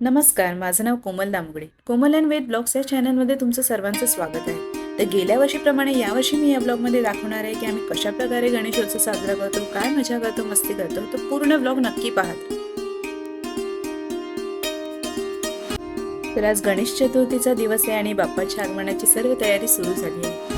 नमस्कार माझं नाव कोमल दामगडे. कोमल and Ved blogs या चॅनलमध्ये तुमचं सर्वांचं स्वागत आहे. तर गेल्या वर्षीप्रमाणे यावर्षी मी या ब्लॉगमध्ये दाखवणार आहे की आम्ही कशा प्रकारे गणेशोत्सव साजरा करतो काय मजा करतो मस्ती करतो तर पूर्ण ब्लॉग नक्की पाहत तर आज गणेश चतुर्थीचा दिवस आहे आणि बाप्पाच्या आगमनाची सर्व तयारी सुरू झाली आहे.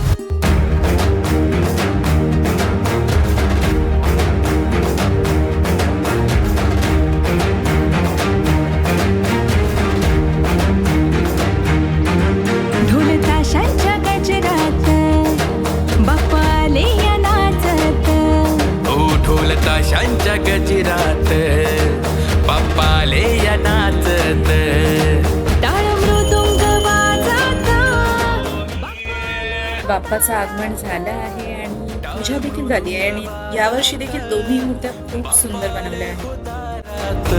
बाप्पाचं आगमन झालं आहे आणि पूजा देखील झाली आहे आणि यावर्षी देखील दोन्ही मूर्त्या खूप सुंदर बनवल्या आहेत.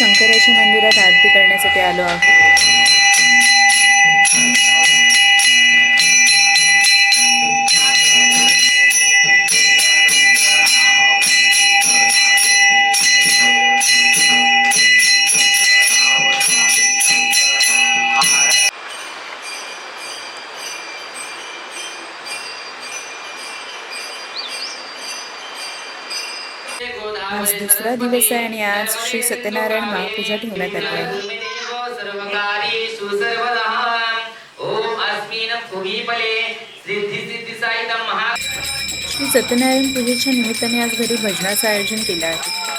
शंकराच्या मंदिरात आरती करण्यासाठी आलो आहोत. आज दुसरा दिवस आहे आणि आज श्री सत्यनारायण महापूजा ठेवण्यात आली आहे श्री सत्यनारायण पूजेच्या निमित्ताने आज घरी भजनाचं आयोजन केलं आहे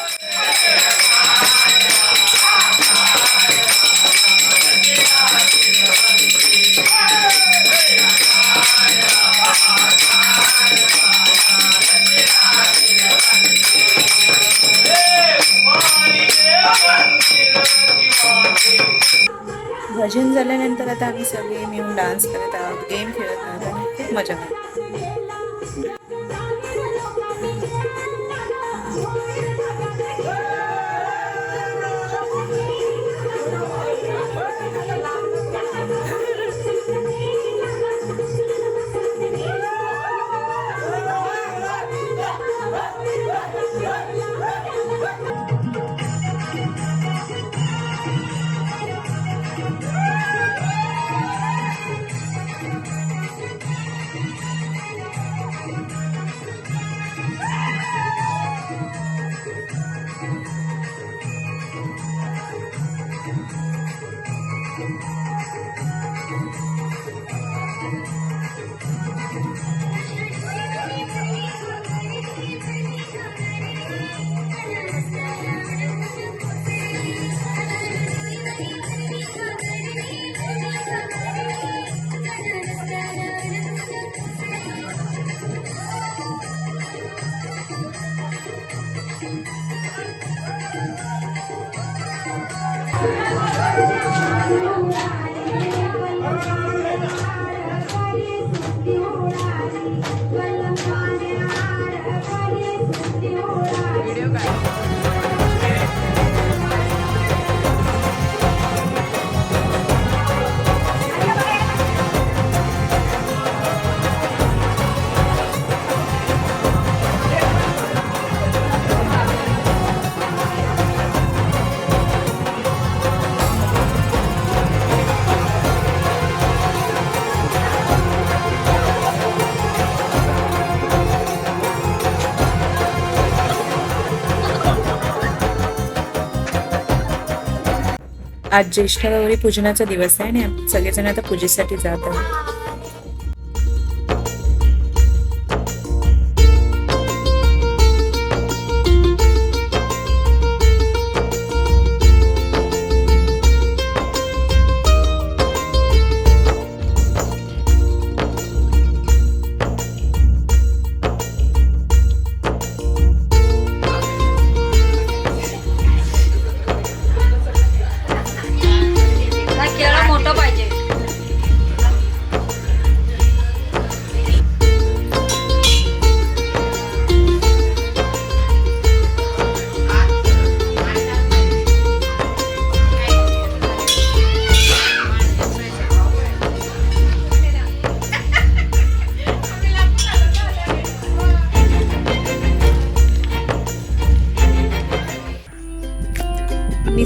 आज ज्येष्ठ गौरी पूजनाचा दिवस आहे आणि सगळेजण आता पूजेसाठी जात आहोत.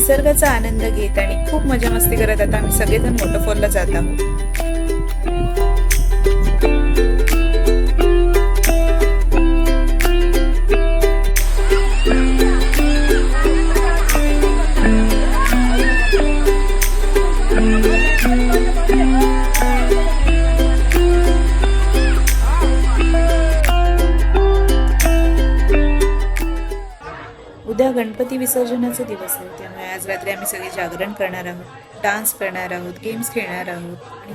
निसर्गाचा आनंद घेत आणि खूप मजा मस्ती करत आता आम्ही सगळेजण वॉटरफॉलला जात आहोत. विसर्जनाचा दिवस आहे त्यामुळे आज रात्री आम्ही सगळे जागरण करणार आहोत डान्स करणार आहोत गेम्स खेळणार आहोत आणि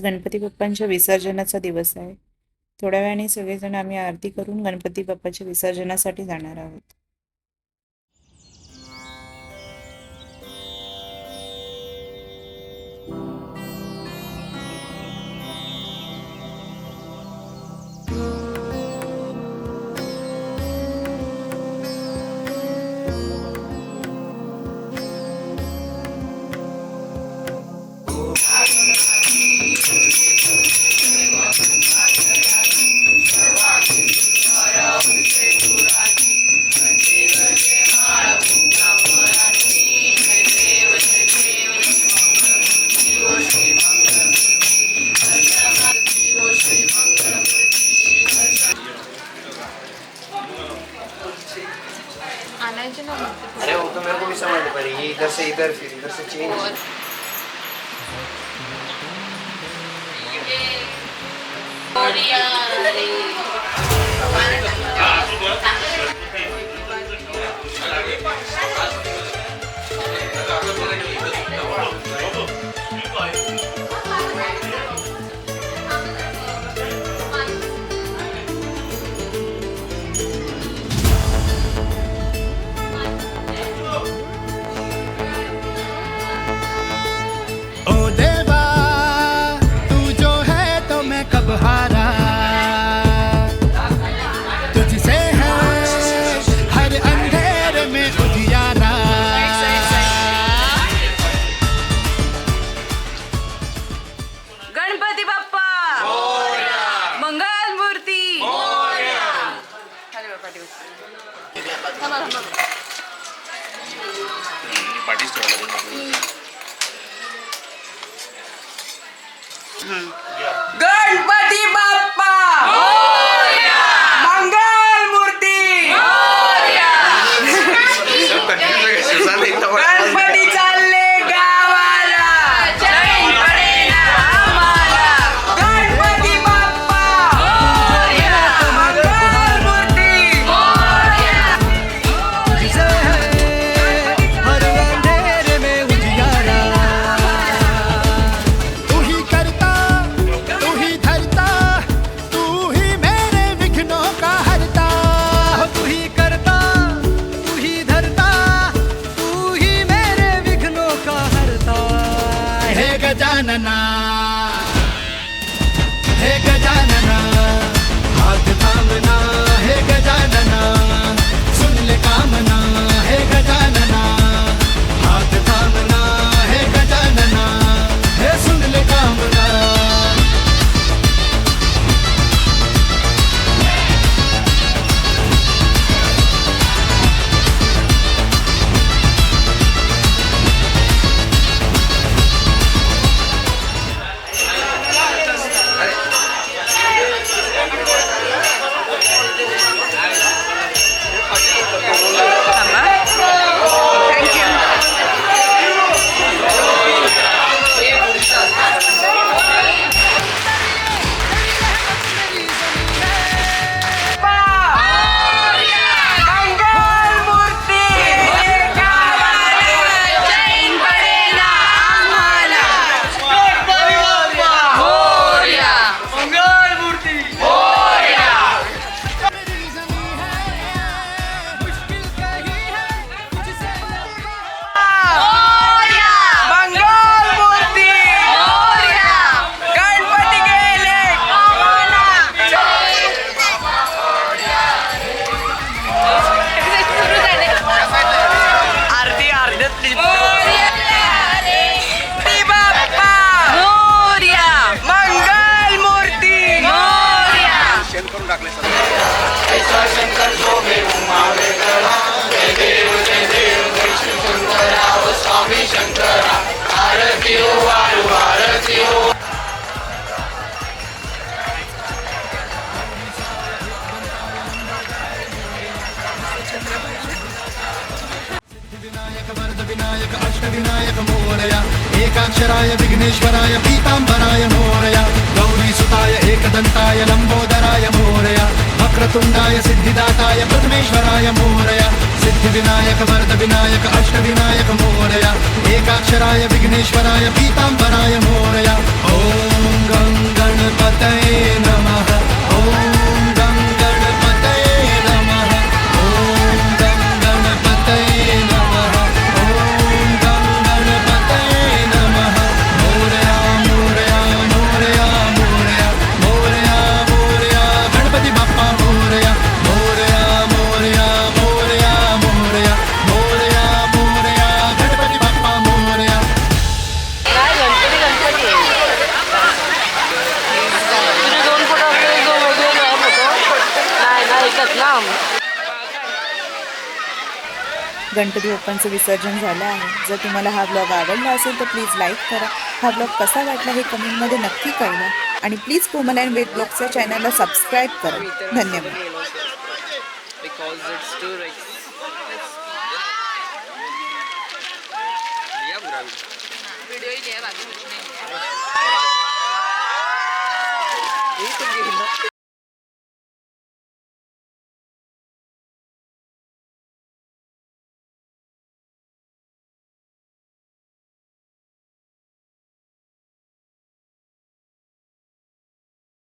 आज गणपती बाप्पांच्या विसर्जनाचा दिवस आहे. थोड्या वेळाने सगळेजण आम्ही आरती करून गणपती बाप्पाच्या विसर्जनासाठी जाणार आहोत. गणपती अष्टविनायक मोरया एकाक्षराय विघ्नेश्वराय पीताम्बराय मोरया गौरीसुताय एकदन्ताय लम्बोदराय मोरया वक्रतुण्डाय सिद्धिदाताय प्रथमेश्वराय मोरया सिद्धिविनायक वरदविनायक अष्टविनायक मोरया एकाक्षराय विघ्नेश्वराय पीताम्बराय मोरया गणपती बाप्पांचं विसर्जन झालं आहे. जर तुम्हाला हा ब्लॉग आवडला असेल तर प्लीज लाईक करा. हा ब्लॉग कसा वाटला हे कमेंटमध्ये नक्की कळवा. आणि प्लीज कोमल अँड वेद ब्लॉगच्या चॅनलला सबस्क्राईब करा. धन्यवाद.